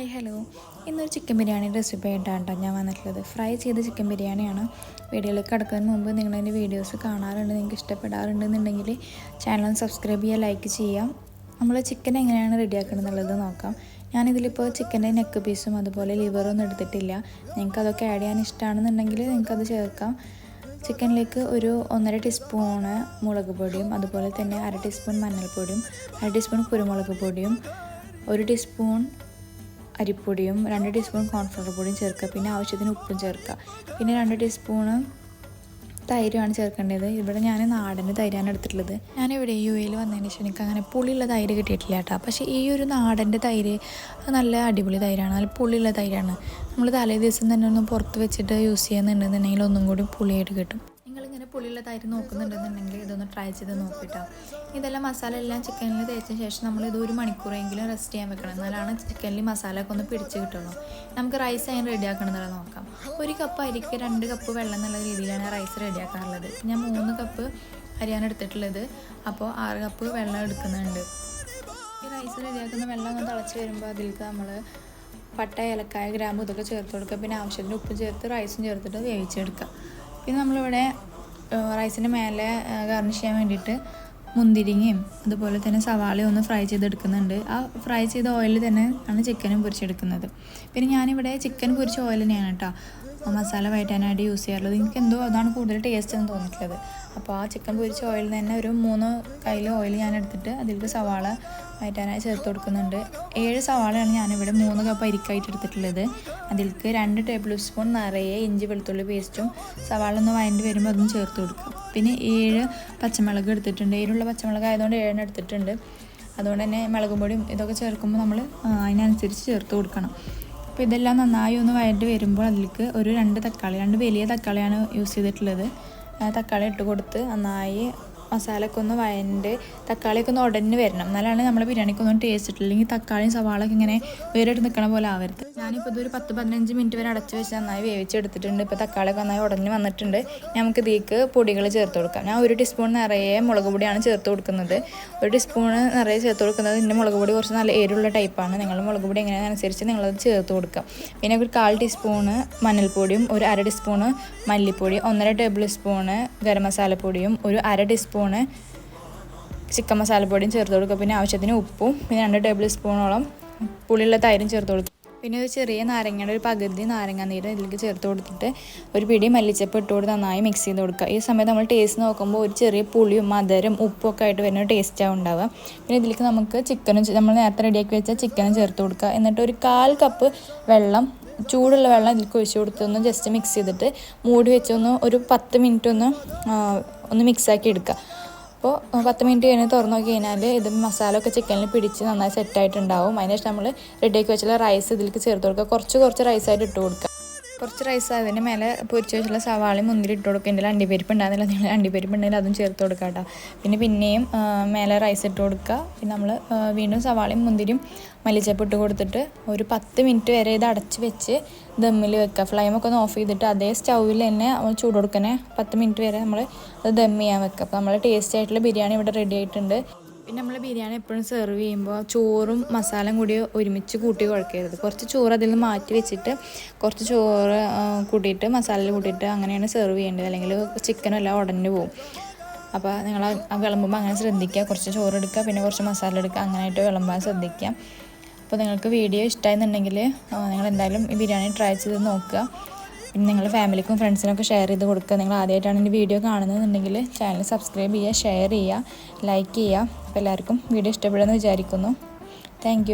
Hi hello. ഇന്നൊരു chicken biryani recipe ആയിട്ടാണ് ഞാൻ വന്നിട്ടുള്ളത്. ഫ്രൈ ചെയ്ത ചിക്കൻ ബിരിയാണിയാണ്. വീഡിയോയിലേക്ക് കിടക്കുന്നതിന് മുമ്പ് നിങ്ങൾ വീഡിയോസ് കാണാറുണ്ട് നിങ്ങൾക്ക് ഇഷ്ടപ്പെടാറുണ്ടെന്നുണ്ടെങ്കിൽ ചാനൽ ഒന്ന് സബ്സ്ക്രൈബ് ചെയ്യുക ലൈക്ക് ചെയ്യാം നമ്മൾ ചിക്കൻ എങ്ങനെയാണ് റെഡിയാക്കുന്നത് എന്നുള്ളത് നോക്കാം. ഞാനിതിലിപ്പോൾ ചിക്കന്റെ നെക്ക് പീസും അതുപോലെ ലിവറൊന്നും എടുത്തിട്ടില്ല. നിങ്ങൾക്ക് അതൊക്കെ ആഡ് ചെയ്യാൻ ഇഷ്ടമാണെന്നുണ്ടെങ്കിൽ നിങ്ങൾക്കത് ചേർക്കാം. ചിക്കനിലേക്ക് ഒരു ഒന്നര ടീസ്പൂണ് മുളക് പൊടിയും അതുപോലെ തന്നെ അര ടീസ്പൂൺ മഞ്ഞൾപ്പൊടിയും അര ടീസ്പൂൺ കുരുമുളക് പൊടിയും ഒരു ടീസ്പൂൺ അരിപ്പൊടിയും രണ്ട് ടീസ്പൂൺ കോൺഫ്ലവർ പൊടിയും ചേർക്കുക. പിന്നെ ആവശ്യത്തിന് ഉപ്പും ചേർക്കുക. പിന്നെ രണ്ട് ടീസ്പൂണ് തൈരുമാണ് ചേർക്കേണ്ടത്. ഇവിടെ ഞാൻ നാടന്റെ തൈരാണ് എടുത്തിട്ടുള്ളത്. ഞാനിവിടെ യു എയിൽ വന്നതിന് ശേഷം എനിക്ക് അങ്ങനെ പുളിയുള്ള തൈര് കിട്ടിയിട്ടില്ല കേട്ടോ. പക്ഷേ ഈ ഒരു നാടന്റെ തൈര് നല്ല അടിപൊളി തൈരാണ്. നല്ല പുളിയുള്ള തൈരാണ്. നമ്മൾ തലേ ദിവസം തന്നെ ഒന്ന് പുറത്ത് വെച്ചിട്ട് യൂസ് ചെയ്യുന്നുണ്ടെന്നുണ്ടെങ്കിൽ ഒന്നും കൂടി പുളിയായിട്ട് കിട്ടും. നിങ്ങളിങ്ങനെ പുളിയുള്ള തൈര് നോക്കുന്നുണ്ടെന്നുണ്ടെങ്കിൽ ഇതൊന്ന് ട്രൈ ചെയ്ത് നോക്കിട്ടോ. ഇതെല്ലാം മസാല എല്ലാം ചിക്കനിൽ തേച്ചതിന് ശേഷം നമ്മൾ ഇത് ഒരു മണിക്കൂറെങ്കിലും റെസ്റ്റ് ചെയ്യാൻ വെക്കണം. എന്നാലാണ് ചിക്കനിൽ മസാല ഒക്കെ ഒന്ന് പിടിച്ച് കിട്ടുള്ളൂ. നമുക്ക് റൈസ് അതിന് റെഡി ആക്കണമെന്നുള്ളത് നോക്കാം. ഒരു കപ്പ് അരിക്ക് രണ്ട് കപ്പ് വെള്ളം എന്നുള്ള രീതിയിലാണ് റൈസ് റെഡി ആക്കാറുള്ളത്. ഞാൻ മൂന്ന് കപ്പ് അരിയാണ് എടുത്തിട്ടുള്ളത്. അപ്പോൾ ആറ് കപ്പ് വെള്ളം എടുക്കുന്നുണ്ട്. ഈ റൈസ് റെഡിയാക്കുന്ന വെള്ളം ഒന്ന് തിളച്ച് വരുമ്പോൾ അതിലേക്ക് നമ്മൾ പട്ട ഏലക്കായ ഗ്രാമ്പ് ഇതൊക്കെ ചേർത്ത് കൊടുക്കുക. പിന്നെ ആവശ്യത്തിന് ഉപ്പ് ചേർത്ത് റൈസും ചേർത്തിട്ട് വേവിച്ചെടുക്കുക. പിന്നെ നമ്മളിവിടെ റൈസിന്റെ മേലെ ഗാർണിഷ് ചെയ്യാൻ വേണ്ടിയിട്ട് മുന്തിരിങ്ങയും അതുപോലെ തന്നെ സവാളയും ഒന്ന് ഫ്രൈ ചെയ്തെടുക്കുന്നുണ്ട്. ആ ഫ്രൈ ചെയ്ത ഓയിലിൽ തന്നെ ആണ് ചിക്കനും പൊരിച്ചെടുക്കുന്നത്. പിന്നെ ഞാനിവിടെ ചിക്കൻ പൊരിച്ച ഓയിൽ തന്നെയാണ് കേട്ടോ മസാല വയറ്റാനായിട്ട് യൂസ് ചെയ്യാറുള്ളത്. എനിക്ക് എന്തോ അതാണ് കൂടുതൽ ടേസ്റ്റ് എന്ന് തോന്നിയിട്ടുള്ളത്. അപ്പോൾ ആ ചിക്കൻ പൊരിച്ച ഓയിൽ തന്നെ ഒരു മൂന്ന് കയ്യിൽ ഓയിൽ ഞാൻ എടുത്തിട്ട് അതിലേക്ക് സവാള വയറ്റാനായി ചേർത്ത് കൊടുക്കുന്നുണ്ട്. ഏഴ് സവാളയാണ് ഞാനിവിടെ മൂന്ന് കപ്പ് അരിക്കായിട്ട് എടുത്തിട്ടുള്ളത്. അതിലേക്ക് രണ്ട് ടേബിൾ സ്പൂൺ നിറയെ ഇഞ്ചി വെളുത്തുള്ളി പേസ്റ്റും സവാള ഒന്ന് വഴണ്ടി വരുമ്പോൾ അതും ചേർത്ത് കൊടുക്കും പിന്നെ ഏഴ് പച്ചമുളക് എടുത്തിട്ടുണ്ട്. ഏഴുള്ള പച്ചമുളക് ആയതുകൊണ്ട് ഏഴെണ്ണം എടുത്തിട്ടുണ്ട്. അതുകൊണ്ട് തന്നെ മുളകും പൊടിയും ഇതൊക്കെ ചേർക്കുമ്പോൾ നമ്മൾ അതിനനുസരിച്ച് ചേർത്ത് കൊടുക്കണം. അപ്പോൾ ഇതെല്ലാം നന്നായി ഒന്ന് വഴറ്റി വരുമ്പോൾ അതിലേക്ക് ഒരു രണ്ട് തക്കാളി രണ്ട് വലിയ തക്കാളിയാണ് യൂസ് ചെയ്തിട്ടുള്ളത്. തക്കാളി ഇട്ട് കൊടുത്ത് നന്നായി മസാലയൊക്കെ ഒന്ന് വഴണ്ട് തക്കാളിയൊക്കെ ഒന്ന് ഉടഞ്ഞ് വരണം. എന്നാലാണ് നമ്മുടെ ബിരിയാണിക്ക് ഒന്നും ടേസ്റ്റ് ഇട്ടില്ല. അല്ലെങ്കിൽ തക്കാളിയും സവാളൊക്കെ ഇങ്ങനെ വേറിട്ട് നിൽക്കണ പോലെ ആവരുത്. ഞാനിപ്പോൾ ഇതൊരു പത്ത് പതിനഞ്ച് മിനിറ്റ് വരെ അടച്ച് വെച്ച് നന്നായി വേവിച്ചെടുത്തിട്ടുണ്ട്. ഇപ്പോൾ തക്കാളിയൊക്കെ നന്നായി ഉടഞ്ഞ് വന്നിട്ടുണ്ട്. നമുക്ക് ഇതിലേക്ക് പൊടികൾ ചേർത്ത് കൊടുക്കാം. ഞാൻ ഒരു ടീസ്പൂൺ നിറയെ മുളക് പൊടിയാണ് ചേർത്ത് കൊടുക്കുന്നത്. ഒരു ടീസ്പൂൺ നിറയെ ചേർത്ത് കൊടുക്കുന്നത് ഇതിന്റെ മുളക് പൊടി കുറച്ച് നല്ല എരിവുള്ള ടൈപ്പാണ് നിങ്ങൾ മുളക് പൊടി എങ്ങനെയാണെന്നനുസരിച്ച് നിങ്ങളത് ചേർത്ത് കൊടുക്കാം. പിന്നെ ഒരു കാൽ ടീസ്പൂണ് മഞ്ഞൾപ്പൊടിയും ഒരു അര ടീസ്പൂണ് മല്ലിപ്പൊടി ഒന്നര ടേബിൾ സ്പൂണ് ഗരം മസാലപ്പൊടിയും ഒരു അര ടീസ്പൂണ് ചിക്കൻ മസാലപ്പൊടിയും ചേർത്ത് കൊടുക്കുക. പിന്നെ ആവശ്യത്തിന് ഉപ്പും പിന്നെ രണ്ട് ടേബിൾ സ്പൂണോളം പുളിയുള്ള തൈരും ചേർത്ത് കൊടുക്കുക പിന്നെ ഒരു ചെറിയ നാരങ്ങയുടെ ഒരു പകുതി നാരങ്ങ നീര് ഇതിലേക്ക് ചേർത്ത് കൊടുത്തിട്ട് ഒരു പിടി മല്ലിച്ചപ്പ് ഇട്ട് കൊടുത്ത് നന്നായി മിക്സ് ചെയ്ത് കൊടുക്കുക. ഈ സമയത്ത് നമ്മൾ ടേസ്റ്റ് നോക്കുമ്പോൾ ഒരു ചെറിയ പുളിയും മധുരം ഉപ്പും ഒക്കെ ആയിട്ട് വരുന്ന ടേസ്റ്റാണ് ഉണ്ടാവുക. പിന്നെ ഇതിലേക്ക് നമുക്ക് ചിക്കനും നമ്മൾ നേരത്തെ റെഡിയാക്കി വെച്ച ചിക്കനും ചേർത്ത് കൊടുക്കുക. എന്നിട്ട് ഒരു കാൽ കപ്പ് വെള്ളം ചൂടുള്ള വെള്ളം ഇതിലേക്ക് ഒഴിച്ച് കൊടുത്തൊന്ന് ജസ്റ്റ് മിക്സ് ചെയ്തിട്ട് മൂടി വെച്ചൊന്ന് ഒരു പത്ത് മിനിറ്റ് ഒന്ന് ഒന്ന് മിക്സാക്കി എടുക്കുക. അപ്പോൾ പത്ത് മിനിറ്റ് കഴിഞ്ഞ് തുറന്നു നോക്കി കഴിഞ്ഞാൽ ഇത് മസാല ഒക്കെ ചിക്കനിൽ പിടിച്ച് നന്നായി സെറ്റായിട്ടുണ്ടാവും അതിനുശേഷം നമ്മൾ റെഡിയാക്കി വെച്ചുള്ള റൈസ് ഇതിലേക്ക് ചേർത്ത് കൊടുക്കുക. കുറച്ച് കുറച്ച് റൈസായിട്ട് ഇട്ട് കൊടുക്കുക. കുറച്ച് റൈസ് അതിന്റെ മേലെ പൊരിച്ച് വെച്ചുള്ള സവാളയും മുന്തിരി ഇട്ട് കൊടുക്കുക എന്റെ അണ്ടിപ്പരിപ്പ് ഉണ്ടാകുന്നില്ല. നിങ്ങൾ അണ്ടിപ്പരിപ്പ് ഉണ്ടെങ്കിൽ അതും ചേർത്ത് കൊടുക്കുക കേട്ടോ. പിന്നെ പിന്നെയും മേലെ റൈസ് ഇട്ട് കൊടുക്കുക. പിന്നെ നമ്മൾ വീണ്ടും സവാളയും മുന്തിരിയും മല്ലിച്ചപ്പ് ഇട്ട് കൊടുത്തിട്ട് ഒരു പത്ത് മിനിറ്റ് വരെ ഇത് അടച്ച് വെച്ച് ദമ്മിൽ വെക്കുക. ഫ്ലെയിമൊക്കെ ഒന്ന് ഓഫ് ചെയ്തിട്ട് അതേ സ്റ്റൗവിൽ തന്നെ നമ്മൾ ചൂട് കൊടുക്കണേ. പത്ത് മിനിറ്റ് വരെ നമ്മൾ അത് ദം ചെയ്യാൻ വെക്കുക. അപ്പോൾ നമ്മൾ ടേസ്റ്റ് ആയിട്ടുള്ള ബിരിയാണി ഇവിടെ റെഡി ആയിട്ടുണ്ട്. പിന്നെ നമ്മൾ ബിരിയാണി എപ്പോഴും സെർവ് ചെയ്യുമ്പോൾ ചോറും മസാലയും കൂടി ഒരുമിച്ച് കൂട്ടി കുഴക്കരുത്. കുറച്ച് ചോറ് അതിൽ നിന്ന് മാറ്റി വെച്ചിട്ട് കുറച്ച് ചോറ് കൂട്ടിയിട്ട് മസാലയിൽ കൂട്ടിയിട്ട് അങ്ങനെയാണ് സെർവ് ചെയ്യേണ്ടത്. അല്ലെങ്കിൽ ചിക്കനും എല്ലാം ഉടഞ്ഞു പോകും അപ്പോൾ നിങ്ങൾ വിളമ്പുമ്പോൾ അങ്ങനെ ശ്രദ്ധിക്കുക. കുറച്ച് ചോറ് എടുക്കുക പിന്നെ കുറച്ച് മസാല എടുക്കുക അങ്ങനെയായിട്ട് വിളമ്പാൻ ശ്രദ്ധിക്കുക. അപ്പോൾ നിങ്ങൾക്ക് വീഡിയോ ഇഷ്ടമായിരുന്നുണ്ടെങ്കിൽ നിങ്ങൾ എന്തായാലും ഈ ബിരിയാണി ട്രൈ ചെയ്ത് നോക്കുക. പിന്നെ നിങ്ങൾ ഫാമിലിക്കും ഫ്രണ്ട്സിനൊക്കെ ഷെയർ ചെയ്ത് കൊടുക്കുക. നിങ്ങൾ ആദ്യമായിട്ടാണ് എന്റെ വീഡിയോ കാണുന്നതെന്നുണ്ടെങ്കിൽ ചാനൽ സബ്സ്ക്രൈബ് ചെയ്യുക ഷെയർ ചെയ്യുക ലൈക്ക് ചെയ്യുക. അപ്പോൾ എല്ലാവർക്കും വീഡിയോ ഇഷ്ടപ്പെടുമെന്ന് വിചാരിക്കുന്നു. താങ്ക്